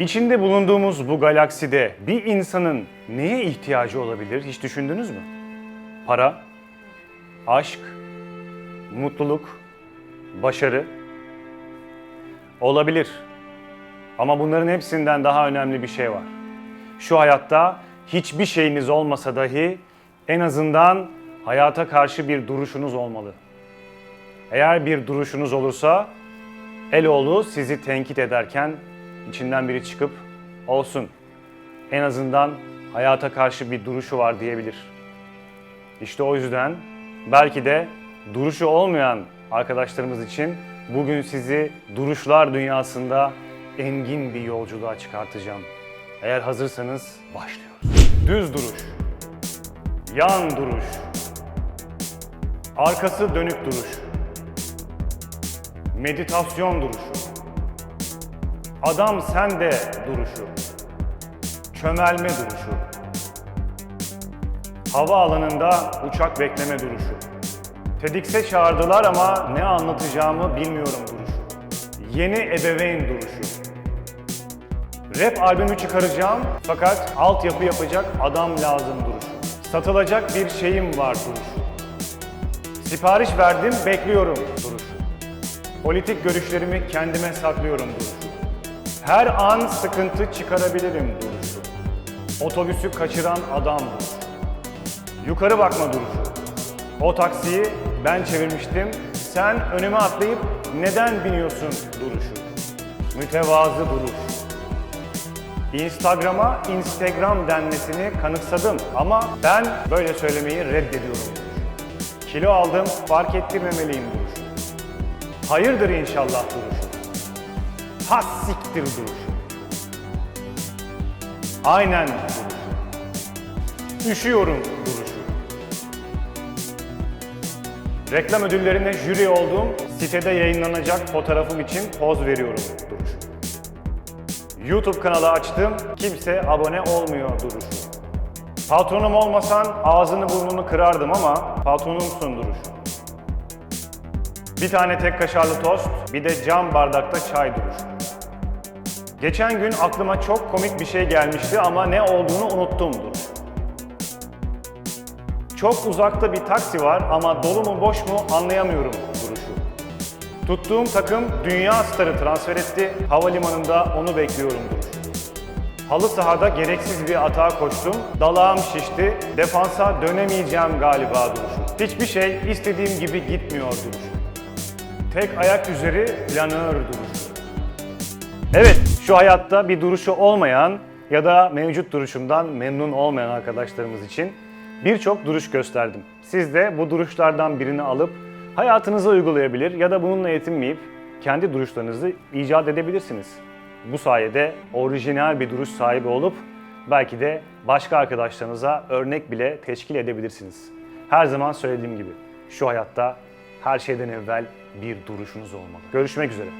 İçinde bulunduğumuz bu galakside bir insanın neye ihtiyacı olabilir hiç düşündünüz mü? Para, aşk, mutluluk, başarı olabilir. Ama bunların hepsinden daha önemli bir şey var. Şu hayatta hiçbir şeyiniz olmasa dahi en azından hayata karşı bir duruşunuz olmalı. Eğer bir duruşunuz olursa Eloğlu sizi tenkit ederken içinden biri çıkıp olsun en azından hayata karşı bir duruşu var diyebilir. İşte o yüzden belki de duruşu olmayan arkadaşlarımız için bugün sizi duruşlar dünyasında engin bir yolculuğa çıkartacağım. Eğer hazırsanız başlıyoruz. Düz duruş, yan duruş, arkası dönük duruş, meditasyon duruşu, adam sende duruşu, çömelme duruşu, hava alanında uçak bekleme duruşu, TEDx'e çağırdılar ama ne anlatacağımı bilmiyorum duruşu, yeni ebeveyn duruşu, Rap albümü çıkaracağım fakat altyapı yapacak adam lazım duruşu. Satılacak bir şeyim var duruşu. Sipariş verdim bekliyorum duruşu. Politik görüşlerimi kendime saklıyorum duruşu. Her an sıkıntı çıkarabilirim duruşu. Otobüsü kaçıran adam duruşu. Yukarı bakma duruşu. O taksiyi ben çevirmiştim. Sen önüme atlayıp neden biniyorsun duruşu. Mütevazı duruş. Instagram'a Instagram denmesini kanıksadım ama ben böyle söylemeyi reddediyorum. Kilo aldım, fark ettirmemeliyim duruşu. Hayırdır inşallah duruşu. Ha siktir duruşu. Aynen duruşu. Üşüyorum duruşu. Reklam ödüllerine jüri olduğum sitede yayınlanacak fotoğrafım için poz veriyorum duruşu. YouTube kanalı açtım, kimse abone olmuyor duruşu. Patronum olmasan ağzını burnunu kırardım ama patronumsun duruşu. Bir tane tek kaşarlı tost, bir de cam bardakta çay duruşu. Geçen gün aklıma çok komik bir şey gelmişti ama ne olduğunu unuttum duruşu. Çok uzakta bir taksi var ama dolu mu boş mu anlayamıyorum duruşu. Tuttuğum takım dünya starı transfer etti. Havalimanında onu bekliyorum duruşu. Halı sahada gereksiz bir atağa koştum. Dalağım şişti. Defansa dönemeyeceğim galiba duruşu. Hiçbir şey istediğim gibi gitmiyor duruşu. Tek ayak üzeri planör duruşu. Evet, şu hayatta bir duruşu olmayan ya da mevcut duruşumdan memnun olmayan arkadaşlarımız için birçok duruş gösterdim. Siz de bu duruşlardan birini alıp hayatınıza uygulayabilir ya da bununla yetinmeyip kendi duruşlarınızı icat edebilirsiniz. Bu sayede orijinal bir duruş sahibi olup belki de başka arkadaşlarınıza örnek bile teşkil edebilirsiniz. Her zaman söylediğim gibi şu hayatta her şeyden evvel bir duruşunuz olmalı. Görüşmek üzere.